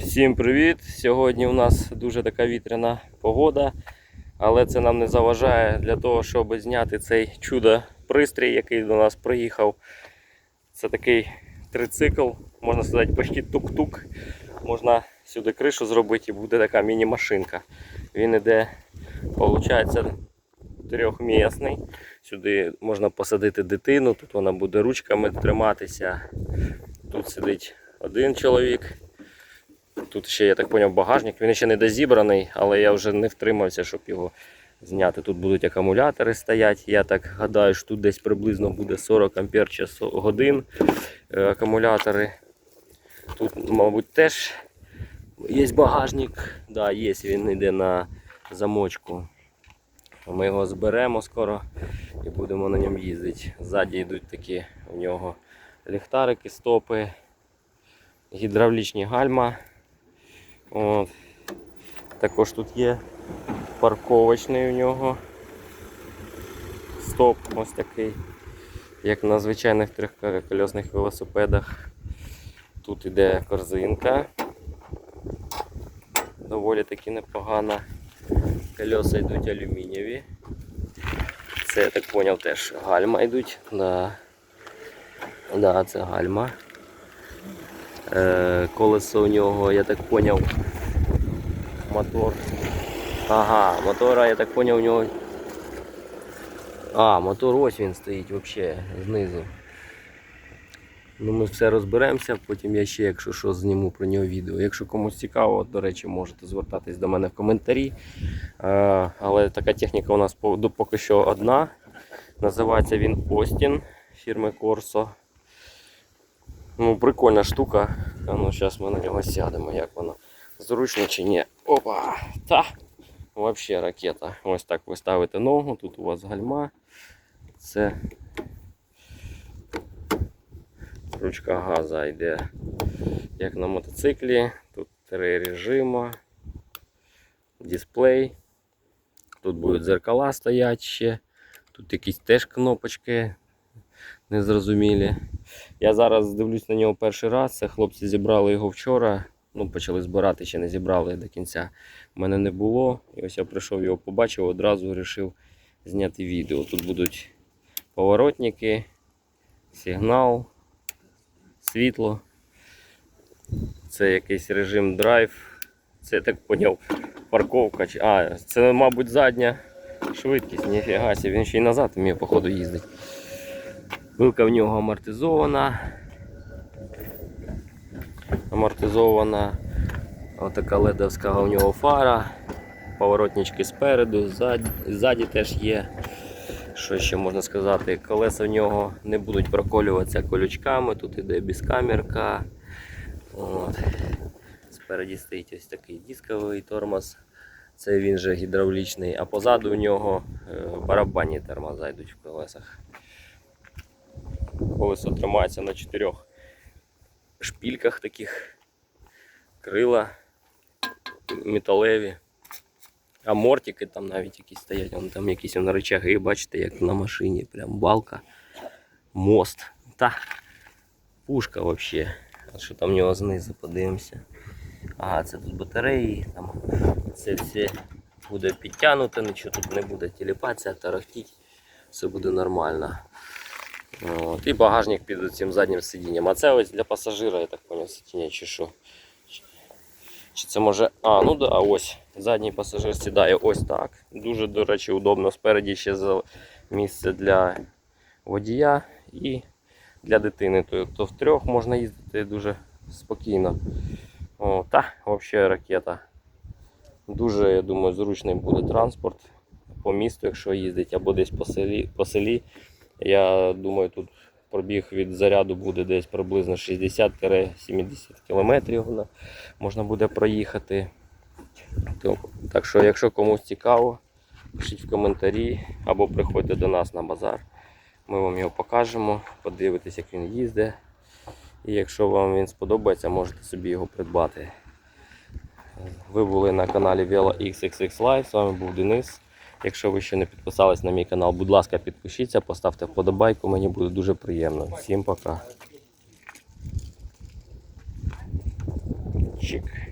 Всім привіт! Сьогодні у нас дуже така вітряна погода, але це нам не заважає для того, щоб зняти цей чудо пристрій, який до нас приїхав. Це такий трицикл, можна сказати, почти тук-тук. Можна сюди кришу зробити і буде така міні-машинка. Він іде, виходить, трьохмісний. Сюди можна посадити дитину, тут вона буде ручками триматися. Тут сидить один чоловік. Тут ще, я так зрозумів, багажник. Він ще не дозібраний, але я вже не втримався, щоб його зняти. Тут будуть акумулятори стоять. Я так гадаю, що тут десь приблизно буде 40 ампер годин е, акумулятори. Тут, мабуть, теж є багажник. Да, є, він йде на замочку. Ми його зберемо скоро і будемо на ньому їздити. Ззаді йдуть такі в нього ліхтарики, стопи, гідравлічні гальма. От. Також тут є парковочний у нього стоп ось такий, як на звичайних трьохколісних велосипедах. Тут іде корзинка. Доволі таки непогана. Колеса йдуть алюмінієві. Це я так зрозумів теж гальма йдуть. Да. Да, це гальма. Е, колесо у нього, я так зрозумів, мотор. Ага, мотора, я так зрозумів, у нього. А, мотор ось він стоїть взагалі знизу. Ну, ми все розберемося, потім я ще, якщо що, зніму про нього відео. Якщо комусь цікаво, до речі, можете звертатись до мене в коментарі. Е, але така техніка у нас поки що одна. Називається він Austin фірми Corso. Ну, прикольна штука. А ну, зараз ми на нього сядемо, як воно. Зручно чи ні. Опа! Та! Вообще ракета. Ось так ви ставите ногу, тут у вас гальма. Це ручка газа йде як на мотоциклі. Тут три режима, дисплей. Тут будуть зеркала стоять ще. Тут якісь теж кнопочки незрозумілі. Я зараз дивлюсь на нього перший раз. Це хлопці зібрали його вчора. Ну, почали збирати, ще не зібрали до кінця. У мене не було. І ось я прийшов його побачив, одразу вирішив зняти відео. Тут будуть поворотники, сигнал, світло. Це якийсь режим драйв. Це я так поняв, парковка. А, це, мабуть, задня швидкість, ніфіга він ще й назад вміє, походу, їздить. Вилка в нього амортизована. Амортизована отака ледовська у нього фара. Поворотнички спереду, ззаді, ззаді теж є. Що ще можна сказати? Колеса в нього не будуть проколюватися колючками, тут іде безкамерка. От. Спереді стоїть ось такий дисковий тормоз. Це він же гідравлічний, а позаду у нього е, барабанні тормоза йдуть в колесах. Колесо тримається на чотирьох шпільках таких. Крила металеві. А мортики там навіть якісь стоять. Вон там якісь вон рычаги, бачите, як на машині. Прям балка. Мост. Та пушка взагалі. Що там в нього знизу, подивимося. Ага, це тут батареї, там це все буде підтягнуто, нічого тут не буде тіліпатися, тарахтіть, все буде нормально. От, і багажник під цим заднім сидінням. А це ось для пасажира, я так поняв, сидіння чи що. Чи- це може. А, ну да, ось. Задній пасажир сідає ось так. Дуже, до речі, удобно. Спереді ще місце для водія і для дитини. Тобто втрьох можна їздити дуже спокійно. О, та, взагалі ракета. Дуже, я думаю, зручний буде транспорт по місту, якщо їздить, або десь по селі. По селі. Я думаю, тут пробіг від заряду буде десь приблизно 60-70 км можна буде проїхати. Так що, якщо комусь цікаво, пишіть в коментарі або приходьте до нас на базар. Ми вам його покажемо, подивитесь, як він їздить. І якщо вам він сподобається, можете собі його придбати. Ви були на каналі Velo XXX Live. З вами був Денис. Якщо ви ще не підписались на мій канал, будь ласка, підпишіться, поставте вподобайку, мені буде дуже приємно. Всім пока. Ящик.